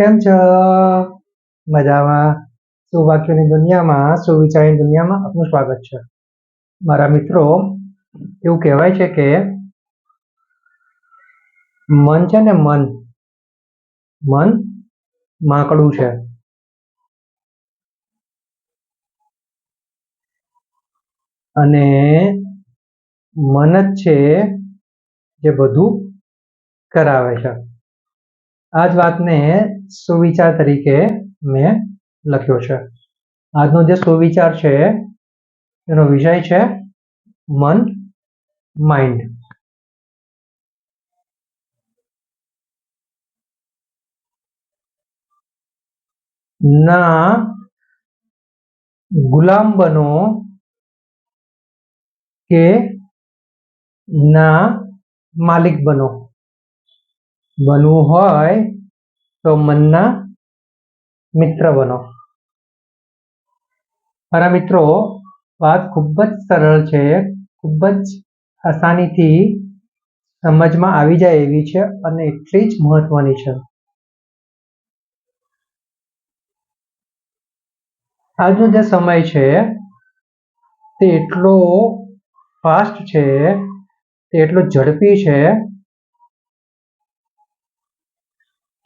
કેમ છો? મજામાં. સુવાક્યોની દુનિયામાં, સુવિચારની દુનિયામાં આપનું સ્વાગત છે. મારા મિત્રો, એવું કહેવાય છે કે મન છે ને મન મન માકડું છે. અને મન જ છે જે બધું કરાવે છે. આ જ વાતને સુવિચાર તરીકે મેં લખ્યો છે. આજનો જે સુવિચાર છે, એનો વિષય છે, મન માઇન્ડ ના ગુલામ બનો કે ના માલિક બનો બનવું હોય તો મનના મિત્ર બનો. મારા મિત્રો, વાત ખૂબ જ સરળ છે, ખૂબ જ આસાનીથી સમજમાં આવી જાય એવી છે અને એટલી જ મહત્વની છે. આજનો જે સમય છે તે એટલો ફાસ્ટ છે, તે એટલો ઝડપી છે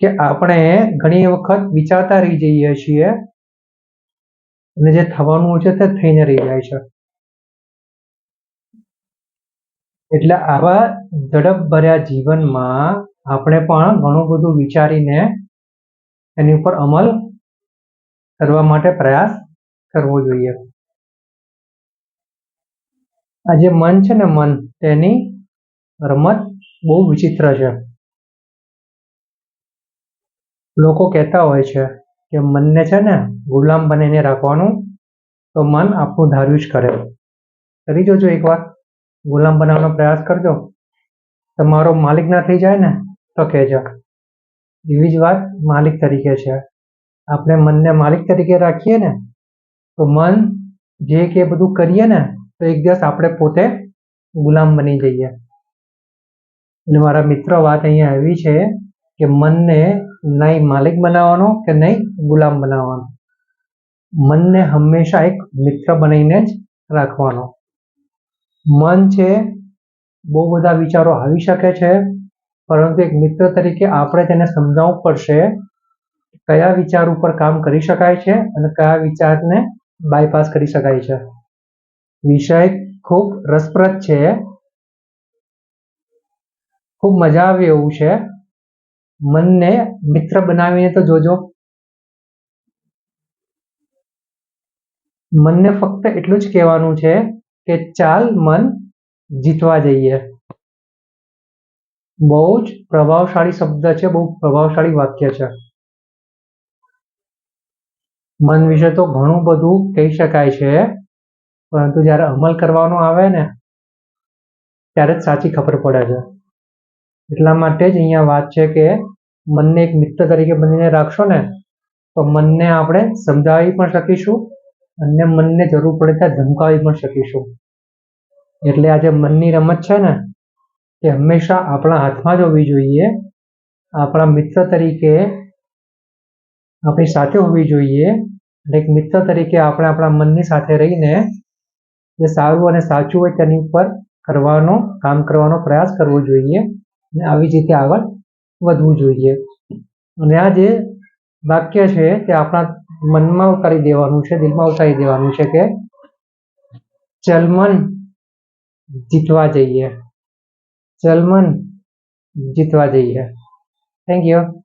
કે આપણે ઘણી વખત વિચારતા રહી જઈએ છીએ અને જે થવાનું છે તે થઈને રહી જાય છે. એટલે આવા ઝડપ ભર્યા જીવનમાં આપણે પણ ઘણું બધું વિચારીને એની ઉપર અમલ કરવા માટે પ્રયાસ કરવો જોઈએ. આ જે મન છે ને મન તેની રમત બહુ વિચિત્ર છે. લોકો કહેતા હોય છે કે મનને છે ને ગુલામ બનાવીને રાખવાનું તો મન આપણું ધાર્યું જ કરે. કરી જોજો એકવાર. ગુલામ બનાવવાનો પ્રયાસ કરજો. તમારો માલિક ના થઈ જાય ને તો કહેજો. એવી જ વાત માલિક તરીકે છે. આપણે મનને માલિક તરીકે રાખીએ ને તો મન જે કે બધું કરીએ ને તો એક દિવસ આપણે પોતે ગુલામ બની જઈએ. એટલે મારા મિત્રો વાત અહીંયા આવી છે. કે મનને નહીં માલિક બનાવવાનો કે નહીં ગુલામ બનાવવાનો? મનને હંમેશા એક મિત્ર બનાવીને જ રાખવાનો. મન છે, બહુ બધા વિચારો આવી શકે છે, પરંતુ એક મિત્ર તરીકે આપણે તેને સમજાવવું પડશે કયા વિચાર ઉપર કામ કરી શકાય છે અને કયા વિચારને બાયપાસ કરી શકાય છે. વિષય ખૂબ રસપ્રદ છે, ખૂબ મજા આવે એવું છે મનને મિત્ર બનાવીને તો જોજો. મનને ફક્ત એટલું જ કહેવાનું છે કે ચાલ મન જીતવા જઈએ. બહુ જ પ્રભાવશાળી શબ્દ છે, બહુ પ્રભાવશાળી વાક્ય છે. મન વિશે તો ઘણું બધું કહી શકાય છે, પરંતુ જ્યારે અમલ કરવાનો આવે ને, ત્યારે જ સાચી ખબર પડે છે. એટલા માટે જ અહીંયા વાત છે કે મનને એક મિત્ર તરીકે બનીને રાખશો ને, તો મનને આપણે સમજાવી પણ શકીશું અને મનને જરૂર પડે ત્યાં ધમકાવી પણ શકીશું. એટલે આ જે મનની રમત છે ને, તે હંમેશા આપણા હાથમાં જ હોવી જોઈએ. આપણા મિત્ર તરીકે આપણી સાથે હોવી જોઈએ અને એક મિત્ર તરીકે આપણે આપણા મનની સાથે રહીને જે સારું અને સાચું હોય તેની ઉપર કરવાનો, કામ કરવાનો પ્રયાસ કરવો જોઈએ. અને આવી રીતે આગળ વધવું જોઈએ. અને આ જે વાક્ય છે તે આપણા મનમાં ઉતારી દેવાનું છે, દિલમાં ઉતારી દેવાનું છે કે ચલમન જીતવા જઈએ. ચલમન જીતવા જઈએ. Thank you